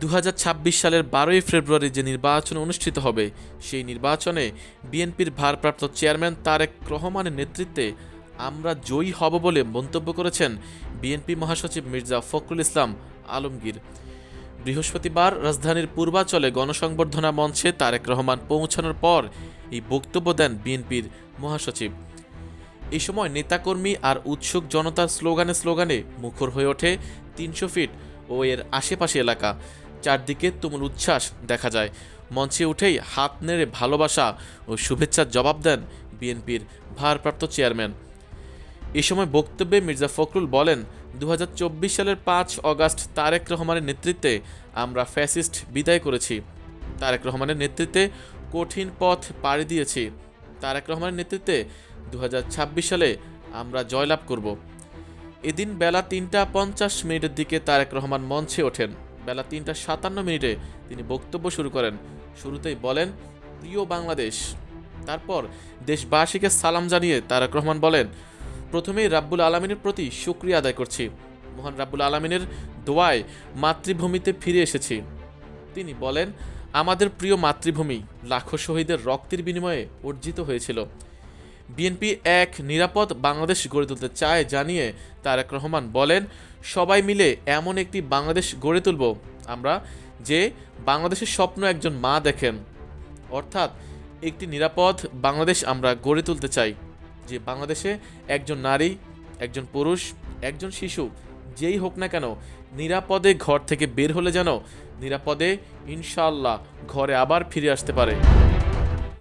দু হাজার ছাব্বিশ সালের বারোই ফেব্রুয়ারি যে নির্বাচন অনুষ্ঠিত হবে, সেই নির্বাচনে বিএনপির ভারপ্রাপ্ত চেয়ারম্যান তারেক রহমানের নেতৃত্বে আমরা জয়ী হব বলে মন্তব্য করেছেন বিএনপি মহাসচিব মির্জা ফখরুল ইসলাম আলমগীর। বৃহস্পতিবার রাজধানীর পূর্বাচলে গণসংবর্ধনা মঞ্চে তারেক রহমান পৌঁছানোর পর এই বক্তব্য দেন বিএনপির মহাসচিব। এই সময় নেতাকর্মী আর উৎসুক জনতার স্লোগানে স্লোগানে মুখর হয়ে ওঠে তিনশো ফিট ও এর আশেপাশে এলাকা। চারদিকে তুমুল উচ্ছ্বাস দেখা যায়। মঞ্চে উঠেই হাত নেড়ে ভালোবাসা ও শুভেচ্ছার জবাব দেন বিএনপির ভারপ্রাপ্ত চেয়ারম্যান। এ সময় বক্তব্যে মির্জা ফখরুল বলেন দু হাজার চব্বিশ সালের পাঁচ অগাস্ট তারেক রহমানের নেতৃত্বে আমরা ফ্যাসিস্ট বিদায় করেছি। তারেক রহমানের নেতৃত্বে কঠিন পথ পাড়ি দিয়েছি। তারেক রহমানের নেতৃত্বে দু হাজার ছাব্বিশ সালে আমরা জয়লাভ করব। এদিন বেলা তিনটা পঞ্চাশ মিনিটের দিকে তারেক রহমান মঞ্চে ওঠেন। বেলা তিনটা সাতান্ন মিনিটে তিনি বক্তব্য শুরু করেন। শুরুতেই বলেন, প্রিয় বাংলাদেশ। তারপর দেশবাসীকে সালাম জানিয়ে তারাক রহমান বলেন, প্রথমেই রাব্বুল আলমিনের প্রতি শুক্রিয়া আদায় করছি। মহান রাব্বুল আলমিনের দোয়ায় মাতৃভূমিতে ফিরে এসেছি। তিনি বলেন, আমাদের প্রিয় মাতৃভূমি লাখো শহীদের রক্তের বিনিময়ে অর্জিত হয়েছিল। বিএনপি এক নিরাপদ বাংলাদেশ গড়ে তুলতে চায় জানিয়ে তারেক রহমান বলেন, সবাই মিলে এমন একটি বাংলাদেশ গড়ে তুলব আমরা যে বাংলাদেশের স্বপ্ন একজন মা দেখেন। অর্থাৎ একটি নিরাপদ বাংলাদেশ আমরা গড়ে তুলতে চাই, যে বাংলাদেশে একজন নারী, একজন পুরুষ, একজন শিশু, যেই হোক না কেন, নিরাপদে ঘর থেকে বের হলে যেন নিরাপদে ইনশাল্লাহ ঘরে আবার ফিরে আসতে পারে।